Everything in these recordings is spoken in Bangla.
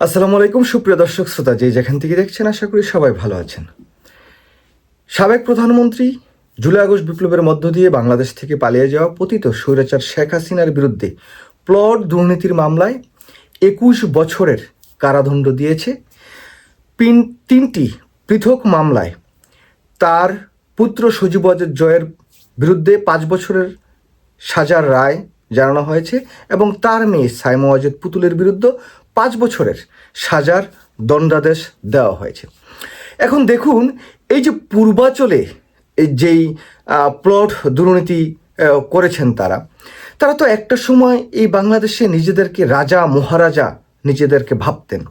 আসসালামু আলাইকুম, সুপ্রিয় দর্শক শ্রোতা যে যেখান থেকে দেখছেন, আশা করি সবাই ভালো আছেন। সাবেক প্রধানমন্ত্রী জুলাই আগস্ট বিপ্লবের মধ্য দিয়ে বাংলাদেশ থেকে পালিয়ে যাওয়া পতিত স্বৈরাচার শেখ হাসিনার বিরুদ্ধে প্লট দুর্নীতির মামলায় একুশ বছরের কারাদণ্ড দিয়েছে। পিন তিনটি পৃথক মামলায় তার পুত্র সজীব জয়ের বিরুদ্ধে পাঁচ বছরের সাজার রায় জানানো হয়েছে এবং তার মেয়ে সাইমা অজেদ পুতুলের বিরুদ্ধে পাঁচ বছরের সাজার দণ্ডাদেশ দেওয়া হয়েছে। এখন দেখুন, এই যে পূর্বাচলে যেই প্লট দুর্নীতি করেছেন তারা তারা তো একটা সময় এই বাংলাদেশে নিজেদেরকে রাজা, মহারাজা নিজেদেরকে ভাবতেন।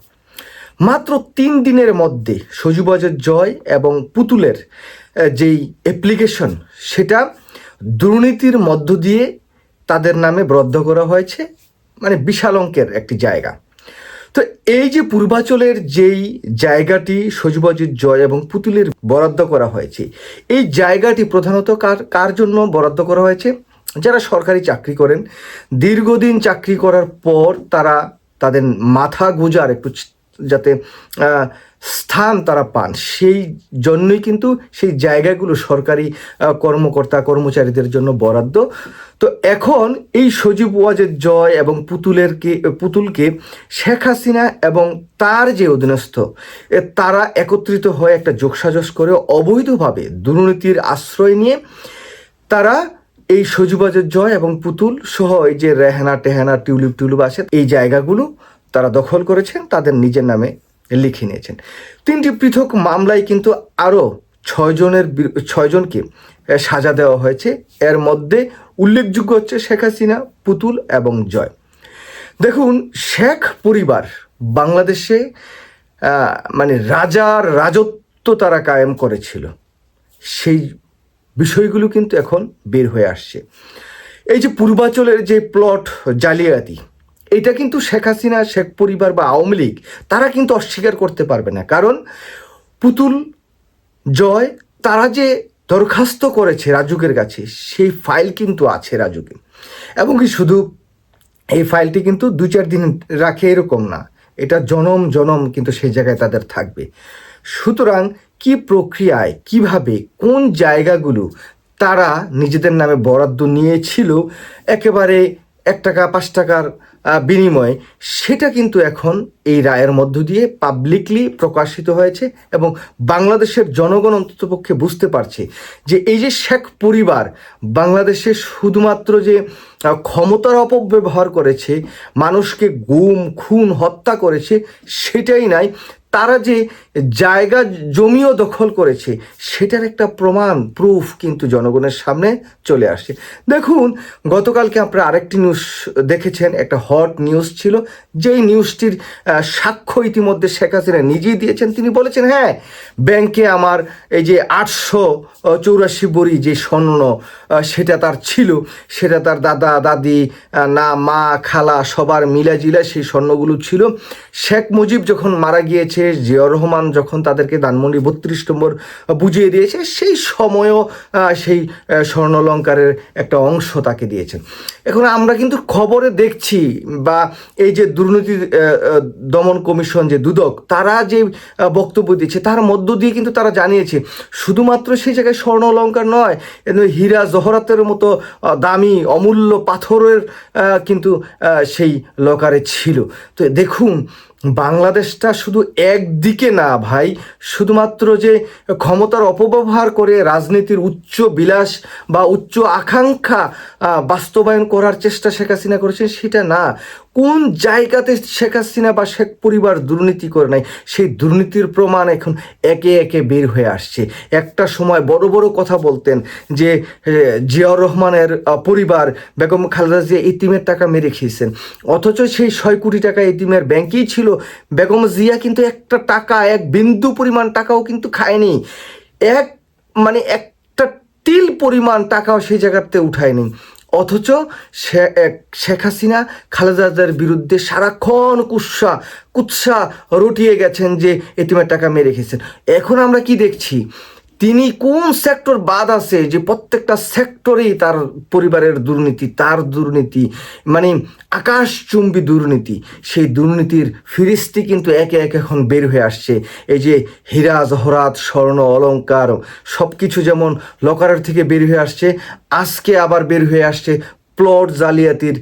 মাত্র তিন দিনের মধ্যে সজীবজের জয় এবং পুতুলের যেই অ্যাপ্লিকেশন সেটা দুর্নীতির মধ্য দিয়ে তাদের নামে বরাদ্দ করা হয়েছে। মানে বিশাল অঙ্কের একটি জায়গা। তো এই যে পূর্বাচলের যেই জায়গাটি সজুবাজির জয় এবং পুতুলের বরাদ্দ করা হয়েছে, এই জায়গাটি প্রধানত কার কার জন্য বরাদ্দ করা হয়েছে? যারা সরকারি চাকরি করেন, দীর্ঘদিন চাকরি করার পর তারা তাদের মাথা গোজার, একটু যাতে স্থান তারা পান। সেই জন্যই কিন্তু সেই জায়গাগুলো সরকারি কর্মকর্তা, কর্মচারীদের জন্য বরাদ্দ। তো এখন এই সজীব ওয়াজের জয় এবং পুতুলের কে, পুতুলকে শেখ হাসিনা এবং তার যে অধীনস্থ তারা একত্রিত হয়ে একটা যোগসাজস করে অবৈধভাবে দুর্নীতির আশ্রয় নিয়ে তারা এই সজুবাজের জয় এবং পুতুল সহ এই যে রেহানা টেহানা, টিউলিপ টিউলিপ আছে এই জায়গাগুলো তারা দখল করেছেন। তাদের নিজের নামে লিখে নিয়েছেন। তিনটি পৃথক মামলায় কিন্তু আরও ছয়জনের ছয়জনকে সাজা দেওয়া হয়েছে। এর মধ্যে উল্লেখযোগ্য হচ্ছে শেখ হাসিনা, পুতুল এবং জয়। দেখুন, শেখ পরিবার বাংলাদেশে মানে রাজার রাজত্ব তারা কায়েম করেছিল। সেই বিষয়গুলো কিন্তু এখন বের হয়ে আসছে। এই যে পূর্বাচলের যে প্লট জালিয়াতি এটা কিন্তু শেখ হাসিনা, শেখ পরিবার বা আওয়ামী লীগ, তারা কিন্তু অস্বীকার করতে পারবে না। কারণ পুতুল জয় তারা যে দরখাস্ত করেছে রাজুকের কাছে, সেই ফাইল কিন্তু আছে রাজুকে। এবং কি শুধু এই ফাইলটি কিন্তু দু চার দিন রাখে এরকম না, এটা জনম জনম কিন্তু সেই জায়গায় তাদের থাকবে। সুতরাং কি প্রক্রিয়ায়, কীভাবে, কোন জায়গাগুলো তারা নিজেদের নামে বরাদ্দ নিয়েছিল, একেবারে এক টাকা, পাঁচ টাকার বিনিময়ে। সেটা কিন্তু এখন এই রায়ের মধ্য দিয়ে পাবলিকলি প্রকাশিত হয়েছে এবং বাংলাদেশের জনগণ অন্ততপক্ষে বুঝতে পারছে যে এই যে শেখ পরিবার বাংলাদেশে শুধুমাত্র যে ক্ষমতার অপব্যবহার করেছে, মানুষকে গুম, খুন, হত্যা করেছে, সেটাই নাই। তারা যে জায়গা জমিও দখল করেছে, সেটার একটা প্রমাণ প্রুফ কিন্তু জনগণের সামনে চলে আসছে দেখুন, গতকালকে আপনারা আরেকটি নিউজ দেখেছেন, একটা হট নিউজ ছিল, যেই নিউজটির সাক্ষ্য ইতিমধ্যে শেখ হাসিনা নিজেই দিয়েছেন। তিনি বলেছেন হ্যাঁ ব্যাংকে আমার এই যে আটশো চৌরাশি বড়ি যে স্বর্ণ সেটা তার ছিল, সেটা তার দাদা, দাদি না, মা, খালা সবার মিলাজিলা সেই স্বর্ণগুলো ছিল। শেখ মুজিব যখন মারা গিয়েছে জিয়াউর রহমান যখন তাদেরকে ধানমন্ডি বত্রিশ নম্বর বুঝিয়ে দিয়েছে, সেই সময়ও সেই স্বর্ণলঙ্কারের একটা অংশ তাকে দিয়েছেন এখন আমরা কিন্তু খবরে দেখছি বা এই যে দুর্নীতি দমন কমিশন যে দুদক, তারা যে বক্তব্য দিচ্ছে, তার মধ্য দিয়ে কিন্তু তারা জানিয়েছে, শুধুমাত্র সেই জায়গায় স্বর্ণ অলঙ্কার নয় হীরা জহরাতের মতো দামি, অমূল্য পাথরের কিন্তু সেই লকারে ছিল। তো দেখুন বাংলাদেশটা শুধু একদিকে না, ভাই। শুধুমাত্র যে ক্ষমতার অপব্যবহার করে রাজনীতির উচ্চ বিলাস বা উচ্চ আকাঙ্ক্ষা বাস্তবায়ন করার চেষ্টা শেখ হাসিনা করেছেন, সেটা না। কোন জায়গাতে শেখ হাসিনা বা শেখ পরিবার দুর্নীতি করে নাই, সেই দুর্নীতির প্রমাণ এখন একে একে বের হয়ে আসছে। একটা সময় বড় বড় কথা বলতেন যে জিয়াউর রহমানের পরিবার বেগম খালেদা জিয়া ইতিমের টাকা মেরে খেয়েছেন। অথচ সেই ছয় কোটি টাকা ইতিমের ব্যাংকেই ছিল। বেগম জিয়া কিন্তু একটা টাকা, এক বিন্দু পরিমাণ টাকাও কিন্তু খায়নি। এক মানে একটা তিল পরিমাণ টাকাও সেই জায়গাতে উঠায়নি। অথচ শেখ হাসিনা খালেদাদের বিরুদ্ধে সারাক্ষণ কুৎসা কুৎসা রটিয়ে গেছেন যে এতিমের টাকা মেরে রেখেছেন এখন আমরা কি দেখছি? তিনি কোন সেক্টর বাদ আছে যে প্রত্যেকটা সেক্টরেই তার পরিবারের দুর্নীতি, তার দুর্নীতি মানে আকাশচুম্বী দুর্নীতি? সেই দুর্নীতির ফিরিস্তি কিন্তু একে একে এখন বের হয়ে আসছে। এই যে হীরা, জহরাত, স্বর্ণ, অলংকার সব কিছু যেমন লকারের থেকে বের হয়ে আসছে, আজকে আবার বের হয়ে আসছে প্লট জালিয়াতির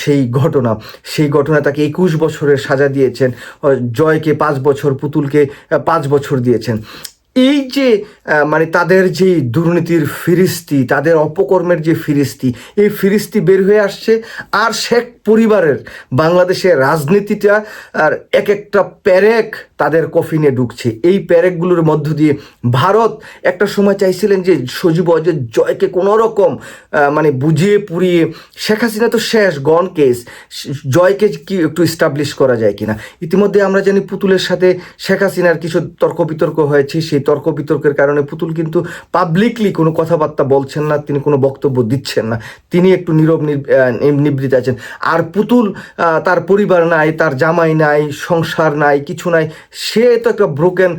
সেই ঘটনা। সেই ঘটনা তাকে একুশ বছরের সাজা দিয়েছেন জয়কে পাঁচ বছর, পুতুলকে পাঁচ বছর দিয়েছেন। এই যে মানে তাদের যে দুর্নীতির ফিরিস্তি, তাদের অপকর্মের যে ফিরিস্তি, এই ফিরিস্তি বের হয়ে আসছে আর শেখ পরিবারের বাংলাদেশের রাজনীতিটা আর এক একটা প্যারেক তাদের কফিনে ঢুকছে। এই প্যারেকগুলোর মধ্য দিয়ে ভারত একটা সময় চাইছিলেন যে সজীব অজয় জয়কে কোনো রকম মানে বুঝিয়ে পুড়িয়ে, শেখ হাসিনা তো শেষ গন কেস জয়কে কি একটু স্টাবলিশ করা যায় কিনা? ইতিমধ্যে আমরা জানি পুতুলের সাথে শেখ হাসিনার কিছু তর্ক বিতর্ক হয়েছে, সেই তর্ক বিতর্কের কারণে পুতুল কিন্তু পাবলিকলি কোনো কথাবার্তা বলছেন না, তিনি কোনো বক্তব্য দিচ্ছেন না। তিনি একটু নীরব নিব- নিবৃত আছেন। আর পুতুল তার পরিবার নাই, তার জামাই নাই, সংসার নাই, কিছু নাই, সে তো একটা ব্রোকেন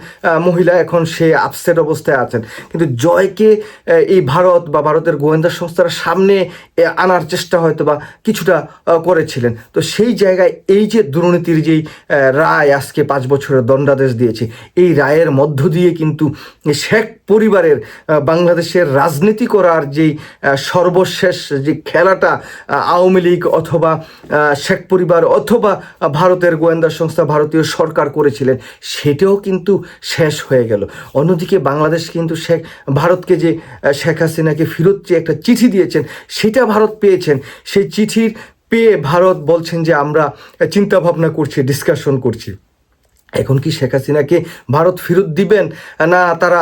মহিলা, এখন সে আপসেট অবস্থায় আছেন। কিন্তু জয়কে এই ভারত বা ভারতের গোয়েন্দা সংস্থার সামনে আনার চেষ্টা হয়তো বা কিছুটা করেছিলেন। তো সেই জায়গায় এই যে দুর্নীতির যেই রায় আজকে পাঁচ বছরের দণ্ডাদেশ দিয়েছে, এই রায়ের মধ্য দিয়ে কিন্তু শেখ পরিবারের বাংলাদেশের রাজনীতি করার যেই সর্বশেষ যে খেলাটা আওয়ামী লীগ অথবা শেখ পরিবার অথবা ভারতের গোয়েন্দা সংস্থা ভারতীয় সরকার করেছিলেন, সেটাও কিন্তু শেষ হয়ে গেল। অন্যদিকে বাংলাদেশ কিন্তু শেখ, ভারতকে যে শেখ হাসিনাকে ফেরত যে একটা চিঠি দিয়েছেন, সেটা ভারত পেয়েছেন। সেই চিঠির পেয়ে ভারত বলছেন যে আমরা চিন্তা ভাবনা করছি ডিসকাশন করছি। এখন কি শেখ হাসিনাকে ভারত ফেরত দিবেন? না, তারা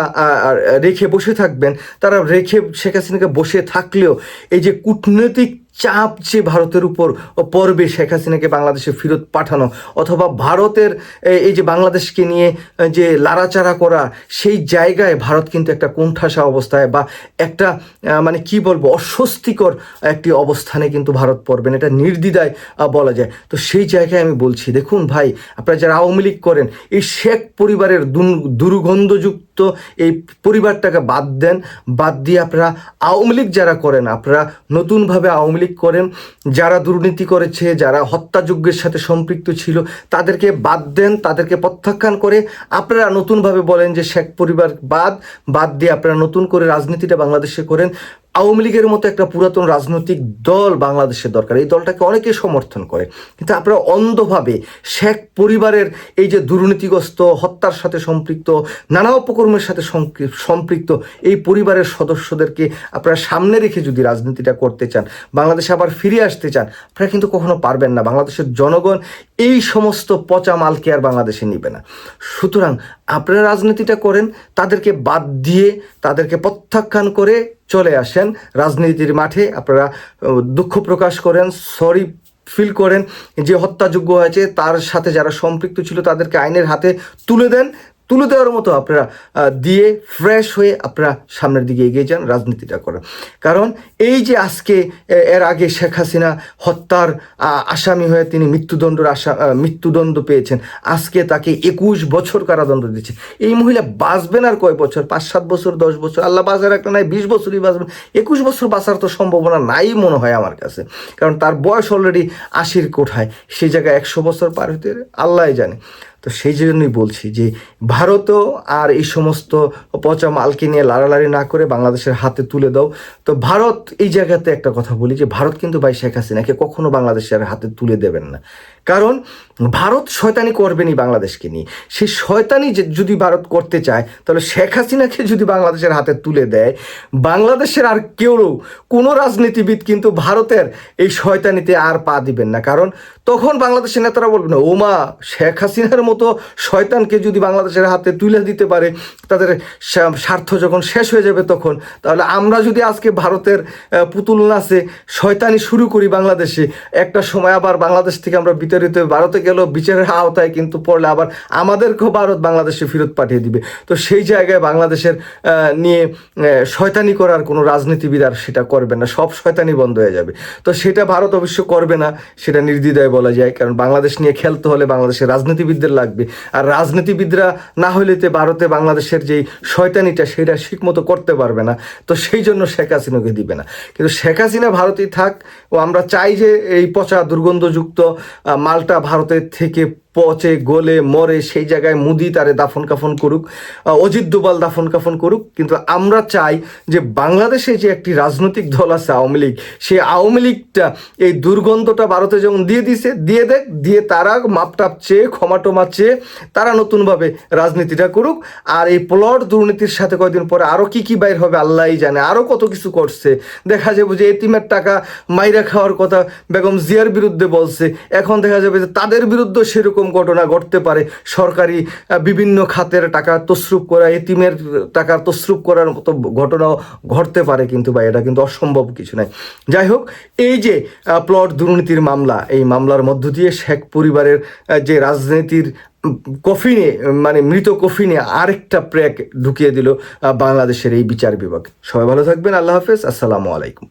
রেখে বসে থাকবেন? তারা রেখে শেখ হাসিনাকে বসে থাকলেও এই যে কূটনৈতিক চাপ যে ভারতের উপর পড়বে শেখ হাসিনাকে বাংলাদেশে ফেরত পাঠানো, অথবা ভারতের এই যে বাংলাদেশকে নিয়ে যে লাড়াচাড়া করা, সেই জায়গায় ভারত কিন্তু একটা কোণঠাসা অবস্থায় বা একটা মানে কি বলব, অস্বস্তিকর একটি অবস্থানে কিন্তু ভারত পড়বেন এটা নির্দ্বিধায় বলা যায়। তো সেই জায়গায় আমি বলছি, দেখুন ভাই, আপনারা যারা আওয়ামী লীগ করেন, এই শেখ পরিবারের দুন- দুর্গন্ধযুক্ত এই পরিবারটাকে বাদ দেন। বাদ দিয়ে আপনারা আওয়ামী লীগ যারা করেন, আপনারা নতুনভাবে আওয়ামী লীগ করেন, যারা দুর্নীতি করেছে, যারা হত্যাযজ্ঞের সাথে সম্পৃক্ত ছিল, তাদেরকে বাদ দেন, তাদেরকে প্রত্যাখ্যান করে আপনারা নতুনভাবে বলেন যে শেখ পরিবার বাদ বাদ দিয়ে আপনারা নতুন করে রাজনীতিটা বাংলাদেশে করেন। আওয়ামী লীগের মতো একটা পুরাতন রাজনৈতিক দল বাংলাদেশের দরকার। এই দলটাকে অনেকে সমর্থন করে। কিন্তু আপনারা অন্ধভাবে শেখ পরিবারের এই যে দুর্নীতিগ্রস্ত, হত্যার সাথে সম্পৃক্ত, নানা উপকর্মের সাথে সম্পৃক্ত এই পরিবারের সদস্যদেরকে আপনারা সামনে রেখে যদি রাজনীতিটা করতে চান, বাংলাদেশে আবার ফিরে আসতে চান, আপনারা কিন্তু কখনো পারবেন না। বাংলাদেশের জনগণ এই সমস্ত পচা মালকে আর বাংলাদেশে নিবে না। সুতরাং আপনারা রাজনীতিটা করেন, তাদেরকে বাদ দিয়ে তাদেরকে প্রত্যাখ্যান করে চলে আসেন। রাজনীতির মাঠে আপনারা দুঃখ প্রকাশ করেন সরি ফিল করেন যে হত্যাযোগ্য হয়েছে, তার সাথে যারা সম্পৃক্ত ছিল তাদেরকে আইনের হাতে তুলে দেন। তুলে দেওয়ার মতো আপনারা দিয়ে ফ্রেশ হয়ে আপনারা সামনের দিকে এগিয়ে যান রাজনীতিটা করেন। কারণ এই যে আজকে এর আগে শেখ হাসিনা হত্যার আসামি হয়ে তিনি মৃত্যুদণ্ডের আহ, মৃত্যুদণ্ড পেয়েছেন আজকে তাকে একুশ বছর কারাদণ্ড দিচ্ছে এই মহিলা বাঁচবেন আর কয় বছর? পাঁচ সাত বছর দশ বছর? আল্লাহ বাজার একটা নাই বিশ বছরই বাঁচবেন। একুশ বছর বাঁচার তো সম্ভাবনা নাই মনে হয় আমার কাছে। কারণ তার বয়স অলরেডি আশির কোঠায়। সেই জায়গায় একশো বছর পার হতে আল্লাহ জানে। তো সেই জন্যই বলছি যে ভারতও আর এই সমস্ত পচা মালকে নিয়ে লাড়ালাড়ি না করে বাংলাদেশের হাতে তুলে দাও। তো ভারত এই জায়গাতে একটা কথা বলি যে ভারত কিন্তু ভাই শেখ হাসিনাকে কখনো বাংলাদেশের হাতে তুলে দেবেন না। কারণ ভারত শয়তানি করবেনই বাংলাদেশকে নিয়ে। সেই শয়তানি যদি ভারত করতে চায়, তাহলে শেখ হাসিনাকে যদি বাংলাদেশের হাতে তুলে দেয়, বাংলাদেশের আর কেউ কোনো রাজনীতিবিদ কিন্তু ভারতের এই শয়তানিতে আর পা দিবেন না। কারণ তখন বাংলাদেশের নেতারা বলবেন ও মা শেখ হাসিনার মতো শয়তানকে যদি বাংলাদেশের হাতে তুলে দিতে পারে, তাদের স্বার্থ যখন শেষ হয়ে যাবে তখন, তাহলে আমরা যদি আজকে ভারতের পুতুল নাচে শয়তানি শুরু করি বাংলাদেশে, একটা সময় আবার বাংলাদেশ থেকে আমরা বিতাড়িত ভারতে গেলেও বিচারের আওতায় কিন্তু পড়লে আবার আমাদেরকেও ভারত বাংলাদেশে ফেরত পাঠিয়ে দিবে। তো সেই জায়গায় বাংলাদেশের নিয়ে শয়তানি করার কোনো রাজনীতিবিদ আর সেটা করবে না, সব শয়তানি বন্ধ হয়ে যাবে। তো সেটা ভারত অবশ্য করবে না, সেটা নির্দ্বিধায় বলা যায়, কারণ বাংলাদেশ নিয়ে খেলতে হলে বাংলাদেশের রাজনীতিবিদদের লাগবে। আর রাজনীতিবিদরা না হইলেতে ভারতে বাংলাদেশের যেই শয়তানিটা, সেটা ঠিকমতো করতে পারবে না। তো সেই জন্য শেখ হাসিনাকে দিবে না। কিন্তু শেখ হাসিনা ভারতেই থাক, ও আমরা চাই যে এই পচা দুর্গন্ধযুক্ত মালটা ভারতের থেকে পচে, গলে, মরে সেই জায়গায় মুদি তারে দাফন কাফন করুক অজিত দোবাল দাফন কাফন করুক। কিন্তু আমরা চাই যে বাংলাদেশে যে একটি রাজনৈতিক দল আছে আওয়ামী লীগ সেই আওয়ামী লীগটা এই দুর্গন্ধটা ভারতে যেমন দিয়ে দিছে, দিয়ে দেখ, দিয়ে তারা মাপটাপ চেয়ে, ক্ষমা টমা চেয়ে তারা নতুনভাবে রাজনীতিটা করুক। আর এই প্লট দুর্নীতির সাথে কয়দিন পরে আরও কি কি বাইর হবে আল্লাহই জানে আরও কত কিছু করছে। দেখা যাবে যে এতিমের টাকা মাইরা খাওয়ার কথা বেগম জিয়ার বিরুদ্ধে বলছে। এখন দেখা যাবে যে তাদের বিরুদ্ধে সেরকম ঘটনা ঘটতে পারে। সরকারি বিভিন্ন খাতের টাকা তসরুপ করা, এতিমের টাকা তসরুপ করার মতো ঘটনাও ঘটতে পারে কিন্তু বা এটা কিন্তু অসম্ভব কিছু নয়। যাই হোক, এই যে প্লট দুর্নীতির মামলা, এই মামলার মধ্য দিয়ে শেখ পরিবারের যে রাজনীতির কফিনে মানে মৃত কফিনে আরেকটা প্র্যাক ঢুকিয়ে দিল বাংলাদেশের এই বিচার বিভাগ। সবাই ভালো থাকবেন, আল্লাহ হাফেজ, আসসালামু আলাইকুম।